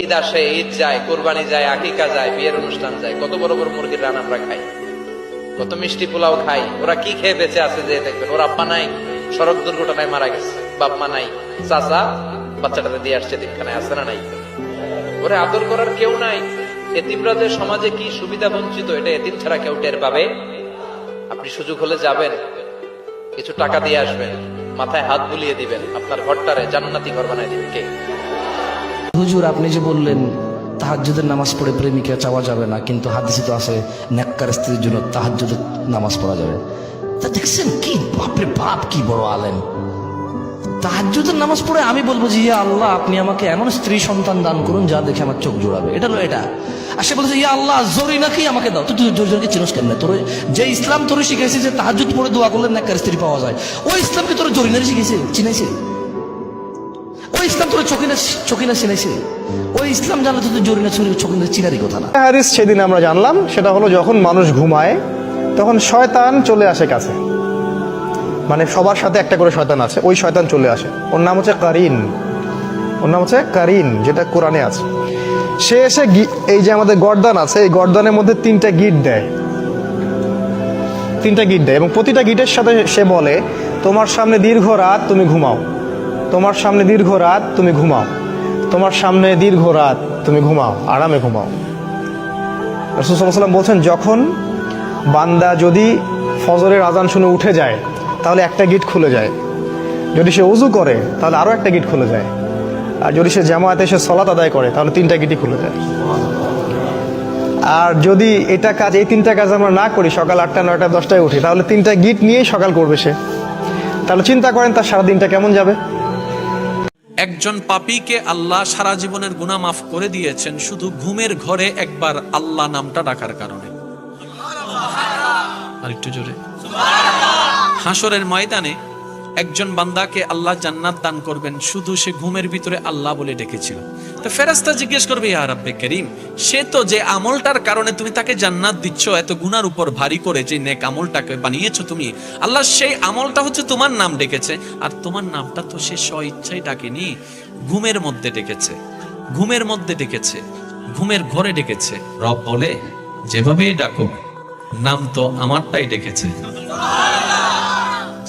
ঈদ আসে, ঈদ যায়, কোরবানি যায়, আকিকা যায়, বিয়ের অনুষ্ঠান যায়, কত বড় বড় মুরগির রান আমরা খাই, কত মিষ্টি পোলাও খাই, ওরা কি খেয়ে বেঁচে আছে যে দেখবেন, ওর আব্বা নাই, সড়ক দুর্ঘটনায় মারা গেছে, বাপ মা নাই, চাচা বাচ্চাটাতে দিয়ে আসছে দিকখানায় আছে না নাই? ওরে আদর করার কেউ নাই এতিমরা যে সমাজে কি সুবিধা বঞ্চিত, এটা এতিম ছাড়া কেউ টের পাবে? আপনি সুযোগ হলে যাবেন, কিছু টাকা দিয়ে আসবেন, মাথায় হাত বুলিয়ে দিবেন, আপনার ঘরটারে জান্নাতি ঘর বানায় দিবেন, কে? হুজুর, আপনি যে বললেন, তাহাজ্জুদের নামাজ পড়ে প্রেমিকা চাওয়া যাবে না, কিন্তু হাদিসে তো আছে, নেককার স্ত্রীর জন্য তাহাজ্জুদের নামাজ পড়া যাবে। তা দেখছেন কি? বাপরে বাপ, কি বড় আলেম। তাহাজ্জুদের নামাজ পড়ে আমি বলব যে, ইয়া আল্লাহ, আপনি আমাকে এমন স্ত্রী সন্তান দান করুন যা দেখে আমার চোখ জোড়াবে। এটা হলো এটা। আর সে বলছে ইয়া আল্লাহ জরি নাকি আমাকে দাও? তুই জোর জোরকে চিনস কেন তোর যে ইসলাম তোর শিখেছে যে তাহাজ্জুদ পড়ে দোয়া করলে নেককার স্ত্রী পাওয়া যায় ওই ইসলামকে তোর জরিনারি শিখেছে চিনাইছে? ওই ইসলাম তোর চকিনা চকিনা চিনাইছে ওই ইসলাম জানলে তো জরিনা ছড়ি চকিনা চিনারি কথা না। হাদিস সেদিন আমরা জানলাম, সেটা হলো যখন মানুষ ঘুমায়, তখন শয়তান চলে আসে কাছে। মানে সবার সাথে একটা করে শয়তান আছে, ওই শয়তান চলে আসে। ওর নাম হচ্ছে কারিন। ওর নাম হচ্ছে কারিন, যেটা কোরআনে আছে। সে এসে এই যে আমাদের গর্দান আছে, এই গর্দানের মধ্যে তিনটা গিট দেয়। তিনটা গিট দেয় এবং প্রতিটা গিটের সাথে সে বলে, তোমার সামনে দীর্ঘ রাত তুমি ঘুমাও। তোমার সামনে দীর্ঘ রাত তুমি ঘুমাও। তোমার সামনে দীর্ঘ রাত তুমি ঘুমাও, আরামে ঘুমাও। রসুলাম বলছেন, যখন বান্দা যদি ফজরের আজান শুনে উঠে যায়, তাহলে একটা গিট খুলে যায়। যদি সে উজু করে, তাহলে আরও একটা গিট খুলে যায়। আর যদি সে জামায়াতে এসে সলাত আদায় করে, তাহলে তিনটা গিটই খুলে যায়। আর যদি এটা কাজ, এই তিনটা কাজ আমরা না করি, সকাল আটটা, নয়টা, দশটায় উঠি, তাহলে তিনটা গিট নিয়েই সকাল করবে সে। তাহলে চিন্তা করেন, তার সারাদিনটা কেমন যাবে? একজন পাপিকে আল্লাহ সারা জীবনের গুণা মাফ করে দিয়েছেন শুধু ঘুমের ঘরে একবার আল্লাহ নামটা ডাকার কারণে। আরেকটু জোরে। হাসরের ময়দানে একজন বান্দাকে আল্লাহ জান্নাত দান করবেন শুধু সে ঘুমের ভিতরে আল্লাহ বলে ডেকেছিল। তো ফেরাস্তা জিজ্ঞেস করবে ইয়া রাব্বে করিম সে তো যে আমলটার কারণে তুমি তাকে জান্নাত দিচ্ছ এত গুনার উপর ভারী করে যে নেক আমলটাকে বানিয়েছো তুমি আল্লাহ সেই আমলটা হচ্ছে তোমার নাম ডেকেছে আর তোমার নামটা তো সে স্ব ইচ্ছাই ডাকেনি ঘুমের মধ্যে ডেকেছে ঘুমের মধ্যে ডেকেছে ঘুমের ঘরে ডেকেছে। রব বলে যেভাবেই ডাকুক নাম তো আমারটাই ডেকেছে।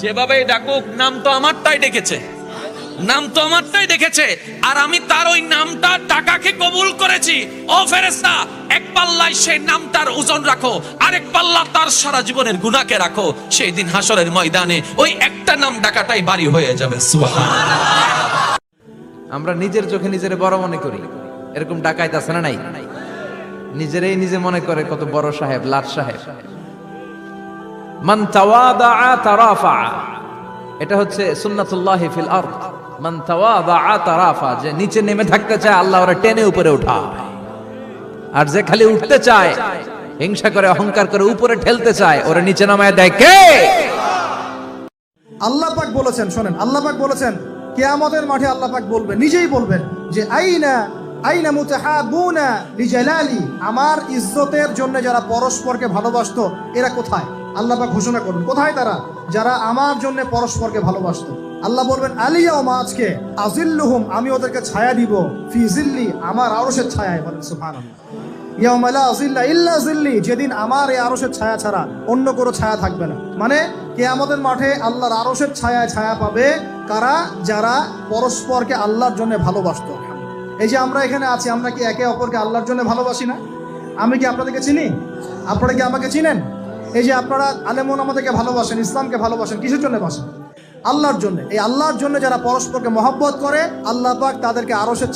যেভাবেই ডাকুক নাম তো আমারটাই ডেকেছে। নাম তো আমারটাই দেখেছে। আর আমি তার ওই নামটা টাকাকে কবুল করেছি। ও ফেরেস্তা এক পাল্লায় সেই নামটার ওজন রাখো আরেক পাল্লা তার সারা জীবনের গুণাকে রাখো। সেই দিন হাসরের ময়দানে ওই একটা নাম ডাকাটাই বাড়ি হয়ে যাবে। আমরা নিজের চোখে নিজের বড় মনে করি। এরকম ডাকাইত আছে না নাই? নিজেরাই নিজে মনে করে কত বড় সাহেব, লাট সাহেব। মান তাওয়াদা তারাফা। এটা হচ্ছে সুন্নাতুল্লাহ ফিল আরদ। যে নিচে নেমে থাকতে চায়, আল্লাহ ওরা টেনে উপরে উঠায়। আর যে খালি উঠতে চায়, হিংসা করে, অহংকার করে উপরে ঠেলতে চায়, ওরা নিচে নামায় আল্লাহ পাক বলেছেন, শোনেন, আল্লাহ পাক বলেছেন, কেয়ামতের মাঠে আল্লাহ পাক বলবেন নিজেই বলবেন যে, আইনা আইনা মুতাহাবুনা লিজালালি আমার ইজ্জতের জন্য যারা পরস্পরকে ভালোবাসতো, এরা কোথায়? আল্লাহ পাক ঘোষণা করবেন কোথায় তারা? যারা আমার জন্য পরস্পরকে ভালোবাসত। আল্লাহ বলবেন, আলিয়া ও আজকে আজিল্লুহুম, আমি ওদেরকে ছায়া দিব। ফি জিল্লি, আমার আরশের ছায়ায় বলেন জিল্লি যেদিন আমার এই আরশের ছায়া ছাড়া অন্য কোনো ছায়া থাকবে না। মানে কে আমাদের মাঠে আল্লাহর আরশের ছায়ায় ছায়া পাবে কারা? যারা পরস্পরকে আল্লাহর জন্য ভালোবাসতো। এই যে আমরা এখানে আছি, আমরা কি একে অপরকে আল্লাহর জন্য ভালোবাসি না? আমি কি আপনাদেরকে চিনি? আপনারা কি আমাকে চিনেন? এই যে আপনারা আলেমন আমাদেরকে ভালোবাসেন, ইসলামকে ভালোবাসেন, কিসের জন্য বাসেন আল্লাহর জন্য। এই আল্লাহর জন্য যারা পরস্পরকে মহব্বত করে, আল্লাহ পাক তাদেরকে আরশের